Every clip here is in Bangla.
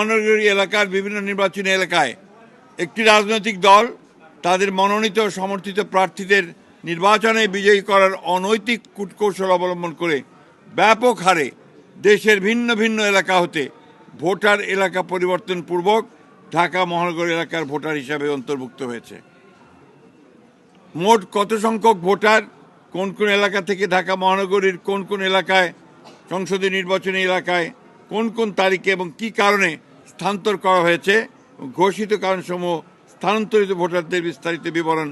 মহানগরী এলাকার বিভিন্ন নির্বাচনী এলাকায় একটি রাজনৈতিক দল তাদের মনোনীত সমর্থিত প্রার্থীদের নির্বাচনে বিজয়ী করার অনৈতিক কূটকৌশল অবলম্বন করে ব্যাপক হারে দেশের ভিন্ন ভিন্ন এলাকা হতে ভোটার এলাকা পরিবর্তন পূর্বক ঢাকা মহানগর এলাকার ভোটার হিসাবে অন্তর্ভুক্ত হয়েছে। মোট কত সংখ্যক ভোটার, কোন কোন এলাকা থেকে ঢাকা মহানগরীর কোন কোন এলাকায় সংসদীয় নির্বাচনী এলাকায় কোন কোন তারিখে এবং কি কারণে স্থানান্তর করা হয়েছে। ঘোষিত কারণসমূহ স্থানান্তরিত ভোটারদের বিস্তারিত বিবরণ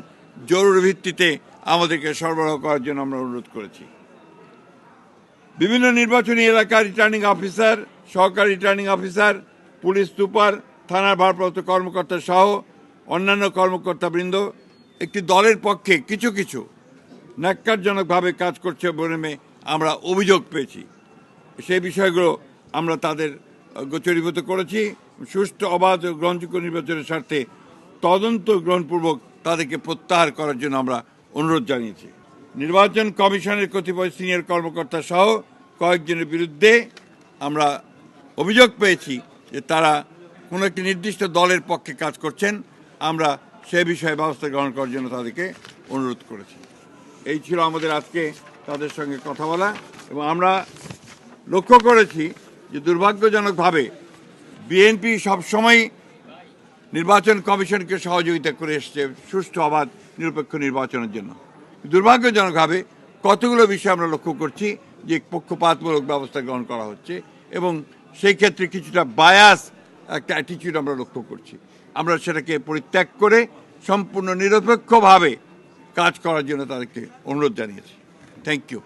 জরুরি ভিত্তিতে আমাদেরকে সরবরাহ করার জন্য আমরা অনুরোধ করেছি। বিভিন্ন নির্বাচনী এলাকার রিটার্নিং অফিসার সহকারী রিটার্নিং অফিসার পুলিশ সুপার, থানার ভারপ্রাপ্ত কর্মকর্তা সহ অন্যান্য কর্মকর্তাবৃন্দ একটি দলের পক্ষে কিছু কিছু ন্যাক্কারজনকভাবে কাজ করছে বলে আমরা অভিযোগ পেয়েছি। সেই বিষয়গুলো আমরা তাদের গোচরীভূত করেছি। সুষ্ঠু অবাধ ও গ্রহণযোগ্য নির্বাচনের স্বার্থে তদন্ত গ্রহণপূর্বক তাদেরকে প্রত্যাহার করার জন্য আমরা অনুরোধ জানিয়েছি। নির্বাচন কমিশনের কতিপয় সিনিয়র কর্মকর্তা সহ কয়েকজনের বিরুদ্ধে আমরা অভিযোগ পেয়েছি যে তারা কোনো একটি নির্দিষ্ট দলের পক্ষে কাজ করছেন। আমরা সে বিষয়ে ব্যবস্থা গ্রহণ করার জন্য তাদেরকে অনুরোধ করেছি। এই ছিল আমাদের আজকে তাদের সঙ্গে কথা বলা এবং আমরা লক্ষ্য করেছি যে দুর্ভাগ্যজনকভাবে বিএনপি সবসময় নির্বাচন কমিশনকে সহযোগিতা করে এসছে সুষ্ঠু অবাধ নিরপেক্ষ নির্বাচনের জন্য। দুর্ভাগ্যজনকভাবে কতগুলো বিষয় আমরা লক্ষ্য করছি যে পক্ষপাতমূলক ব্যবস্থা গ্রহণ করা হচ্ছে এবং সেই ক্ষেত্রে কিছুটা বায়াস একটা অ্যাটিটিউড আমরা লক্ষ্য করছি। আমরা সেটাকে পরিত্যাগ করে সম্পূর্ণ নিরপেক্ষভাবে কাজ করার জন্য তাদেরকে অনুরোধ জানিয়েছি। Thank you